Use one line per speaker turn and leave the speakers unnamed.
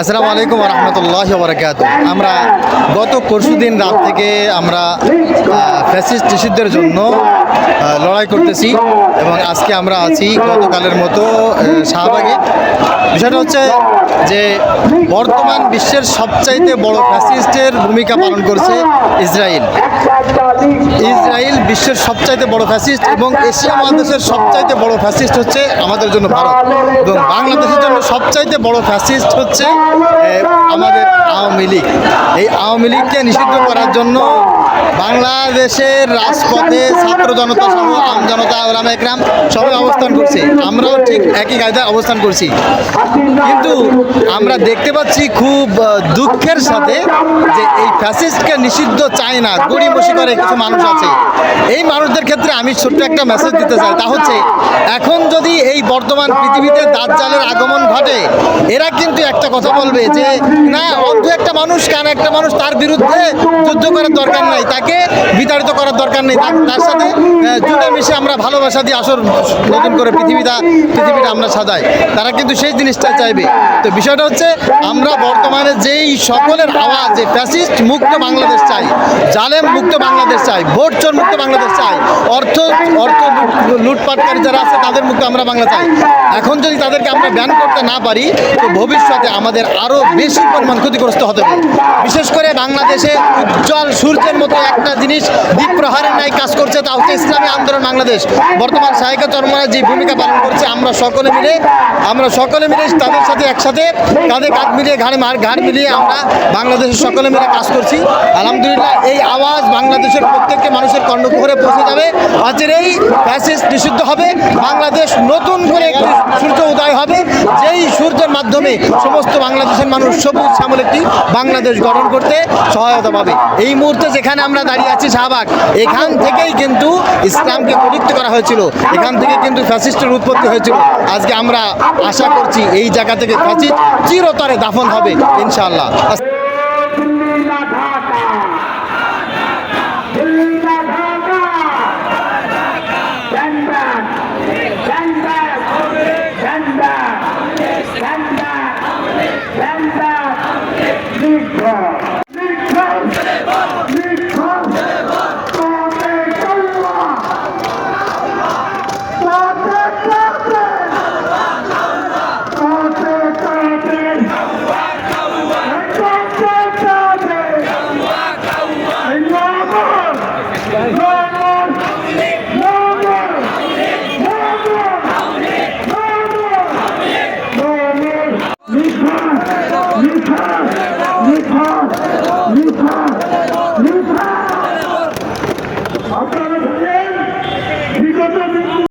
আসসালামু আলাইকুম রহমতুল্লাহ বরকাত আমরা গত পরশু দিন রাত থেকে আমরা ফ্যাসিস্ট নিষিদ্ধের জন্য লড়াই করতেছি এবং আজকে আমরা আছি গতকালের মতো শাহবাগে। বিষয়টা হচ্ছে যে বর্তমান বিশ্বের সবচাইতে বড় ফ্যাসিস্টের ভূমিকা পালন করছে ইসরায়েল। ইসরায়েল বিশ্বের সবচাইতে বড় ফ্যাসিস্ট এবং এশিয়া মহাদেশের সবচাইতে বড় ফ্যাসিস্ট হচ্ছে আমাদের জন্য ভারত। এবং বাংলাদেশের জন্য সবচাইতে বড় ফ্যাসিস্ট হচ্ছে আমাদের আওয়ামী লীগ। এই আওয়ামী লীগকে নিষিদ্ধ করার জন্য বাংলাদেশের রাজপথে ছাত্র জনতা সহ আম জনতা ওলাম একরাম সবাই অবস্থান করছে। আমরাও ঠিক একই কায়দায় অবস্থান করছি। কিন্তু আমরা দেখতে পাচ্ছি খুব দুঃখের সাথে যে এই ফ্যাসিস্টকে নিষিদ্ধ চায় না, গড়িমসি করে কিছু মানুষ আছে। এই মানুষদের ক্ষেত্রে আমি ছোট্ট একটা মেসেজ দিতে চাই। তা হচ্ছে, এখন যদি এই বর্তমান পৃথিবীতে দাজ্জালের আগমন ঘটে, এরা কিন্তু একটা কথা বলবে যে, না অর্ধ একটা মানুষ, কেন একটা মানুষ তার বিরুদ্ধে যুদ্ধ করার দরকার নাই। তাকে বিতাড়িত করার দরকার নেই। তার- সাথে জুড়ে মিশে আমরা ভালোবাসা দিয়ে আসর নতুন করে পৃথিবীটা পৃথিবীটা আমরা সাজাই। তারা কিন্তু সেই জিনিসটা চাইবে। তো বিষয়টা হচ্ছে, আমরা বর্তমানে যেই সকলের আওয়াজ, যে ফ্যাসিস্ট মুক্ত বাংলাদেশ চাই, জালেম মুক্ত বাংলাদেশ চাই, ভোট চোর মুক্ত বাংলাদেশ চাই, অর্থ অর্থ লুট- লুটপাটকারী যারা আছে, তাদের মুক্ত আমরা বাংলা চাই। এখন যদি তাদেরকে আমরা ব্যান করতে না পারি, তো ভবিষ্যতে আমাদের আরও বেশি পরিমাণ ক্ষতিগ্রস্ত হতে পারে। বিশেষ করে বাংলাদেশে উজ্জ্বল সূর্যের মতো একটা জিনিস দিক প্রহারের ন্যায় কাজ করছে, তা হচ্ছে ইসলামী আন্দোলন বাংলাদেশ। বর্তমান সাহিকা চরমরা যে ভূমিকা পালন করছে, আমরা সকলে মিলে, আমরা সকলে মিলে তাদের সাথে একসাথে তাদের কাঁধ মিলিয়ে, ঘাড়ে মার, ঘাড় মিলিয়ে আমরা বাংলাদেশের সকলে মিলে কাজ করছি। আলহামদুলিল্লাহ, এই আওয়াজ বাংলাদেশের প্রত্যেকটি মানুষের কর্ণকুহরে পৌঁছে যাবে। আজের এই ফ্যাসিস্ট নিষিদ্ধ হবে। বাংলাদেশ নতুন করে সূর্য উদয় হবে। যেই সূর্যের মাধ্যমে সমস্ত বাংলাদেশের মানুষ সবুজ শ্যামল একটি বাংলাদেশ গঠন করতে সহায়তা পাবে। এই মুহূর্তে যেখানে আমরা দাঁড়িয়ে আছি শাহবাগ, এখান থেকেই কিন্তু ইসলামকে পবিত্র করা হয়েছিল। এখান থেকে কিন্তু ফ্যাসিস্টের উৎপত্তি হয়েছিল। আজকে আমরা আশা করছি এই জায়গা থেকে ফ্যাসিস্ট চিরতরে দাফন হবে, ইনশাআল্লাহ।